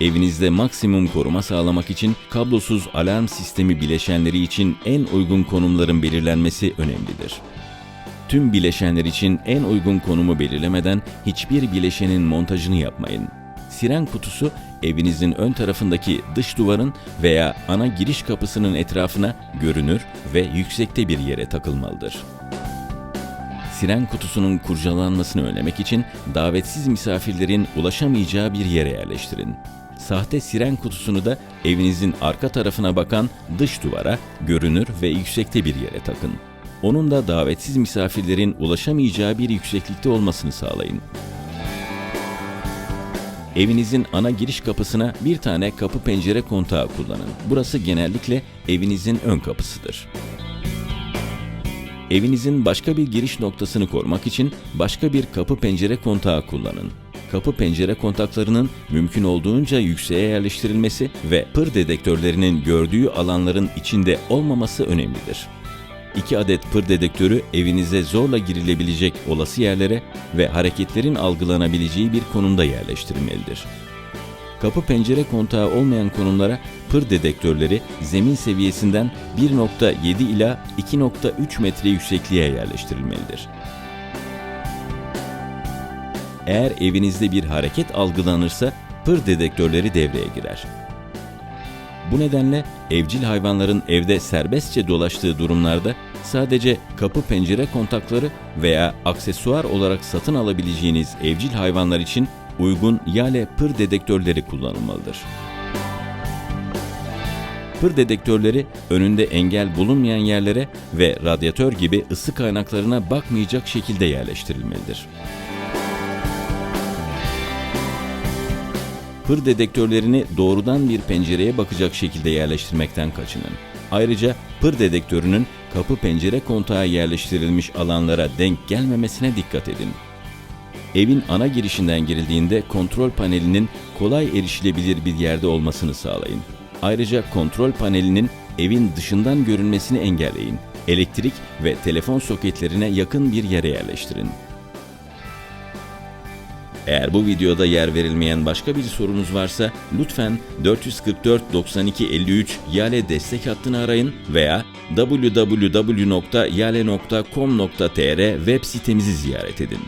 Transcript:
evinizde maksimum koruma sağlamak için kablosuz alarm sistemi bileşenleri için en uygun konumların belirlenmesi önemlidir. Tüm bileşenler için en uygun konumu belirlemeden hiçbir bileşenin montajını yapmayın. Siren kutusu evinizin ön tarafındaki dış duvarın veya ana giriş kapısının etrafına görünür ve yüksekte bir yere takılmalıdır. Siren kutusunun kurcalanmasını önlemek için davetsiz misafirlerin ulaşamayacağı bir yere yerleştirin. Sahte siren kutusunu da evinizin arka tarafına bakan dış duvara, görünür ve yüksekte bir yere takın. Onun da davetsiz misafirlerin ulaşamayacağı bir yükseklikte olmasını sağlayın. Evinizin ana giriş kapısına bir tane kapı pencere kontağı kullanın. Burası genellikle evinizin ön kapısıdır. Evinizin başka bir giriş noktasını korumak için başka bir kapı pencere kontağı kullanın. Kapı pencere kontaklarının mümkün olduğunca yükseğe yerleştirilmesi ve pır dedektörlerinin gördüğü alanların içinde olmaması önemlidir. 2 adet pır dedektörü evinize zorla girilebilecek olası yerlere ve hareketlerin algılanabileceği bir konumda yerleştirilmelidir. Kapı pencere kontağı olmayan konumlara pır dedektörleri zemin seviyesinden 1.7 ila 2.3 metre yüksekliğe yerleştirilmelidir. Eğer evinizde bir hareket algılanırsa pır dedektörleri devreye girer. Bu nedenle evcil hayvanların evde serbestçe dolaştığı durumlarda sadece kapı pencere kontakları veya aksesuar olarak satın alabileceğiniz evcil hayvanlar için uygun Yale pır dedektörleri kullanılmalıdır. Pır dedektörleri önünde engel bulunmayan yerlere ve radyatör gibi ısı kaynaklarına bakmayacak şekilde yerleştirilmelidir. Pır dedektörlerini doğrudan bir pencereye bakacak şekilde yerleştirmekten kaçının. Ayrıca pır dedektörünün kapı pencere kontağı yerleştirilmiş alanlara denk gelmemesine dikkat edin. Evin ana girişinden girildiğinde kontrol panelinin kolay erişilebilir bir yerde olmasını sağlayın. Ayrıca kontrol panelinin evin dışından görünmesini engelleyin. Elektrik ve telefon soketlerine yakın bir yere yerleştirin. Eğer bu videoda yer verilmeyen başka bir sorunuz varsa lütfen 444 92 53 Yale destek hattını arayın veya www.yale.com.tr web sitemizi ziyaret edin.